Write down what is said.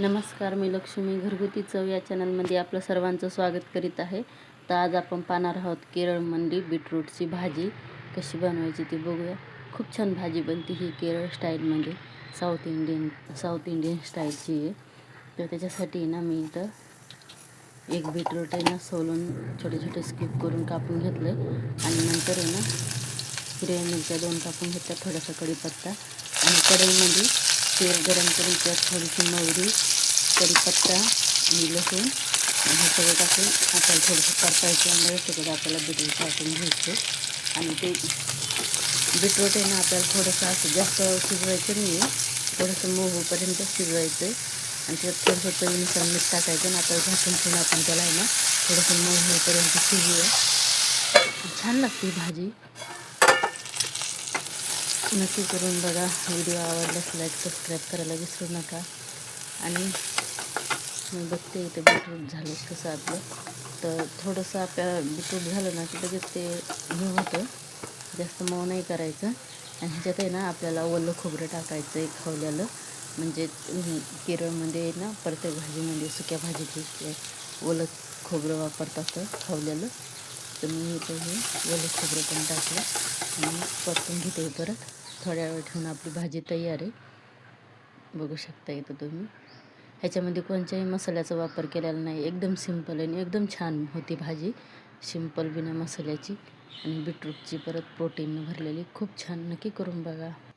नमस्कार मी लक्ष्मी घरगुती चव या चॅनलमध्ये आपलं सर्वांचं स्वागत करीत आहे. तर आज आपण पाहणार आहोत केरळमधली बीटरूटची भाजी कशी बनवायची ती बघूया. खूप छान भाजी बनते ही केरळ स्टाईलमध्ये साऊथ इंडियन साऊथ इंडियन स्टाईलची आहे. तर त्याच्यासाठी ना मी इथं एक बीटरूट आहे ना सोलून छोटे छोटे स्किप करून कापून घेतलं आणि नंतर आहे ना हिरव्या मिरच्या दोन कापून घेतल्या थोडासा कढीपत्ता. आणि कढईमध्ये तेल गरम करून त्यात थोडीशी मोहरी कढीपत्ता आणि लसूण. हे सगळं टाकून आपल्याला थोडंसं परतायचं आणि म्हणजे सगळं आपल्याला बीटरूट टाकून घ्यायचं. आणि ते बीटरूट आहे ना आपल्याला थोडंसं असं जास्त शिजवायचं नाही आहे. थोडंसं मोहूपर्यंत शिजवायचं आहे आणि त्यात थोडंसं चवीनुसार मीठ टाकायचं आणि आपल्याला झाकून ठेवून आपण त्याला आहे ना थोडंसं मोहूपर्यंत शिजूया छान लागते भाजी. नक्की करून बघा. व्हिडिओ आवडल्यास लाईक सबस्क्राईब करायला विसरू नका. आणि मी बघते इथे बीटरूट झालं कसं आपलं. तर थोडंसं आपल्या बीटरूट झालं ना की लगेच ते हे होतं. जास्त मऊ नाही करायचं. आणि ह्याच्यात आहे ना आपल्याला ओलं खोबरं टाकायचं आहे खवल्यालं म्हणजे केरळमध्ये ना प्रत्येक भाजीमध्ये सुक्या भाजीची ओलं खोबरं वापरतात खवल्यालं तर मी इथं हे ओलं खोबरं पण टाकलं आणि परतून घेते परत. थोड्या वेळ ठेवून आपली भाजी तयार आहे. बघू शकता इथं तुम्ही. ह्याच्यामध्ये कोणत्याही मसाल्याचा वापर केलेला नाही. एकदम सिंपल आणि एकदम छान होती भाजी. सिंपल बिना मसाल्याची आणि बीटरूटची परत प्रोटीन भरलेली. खूप छान. नक्की करून बघा.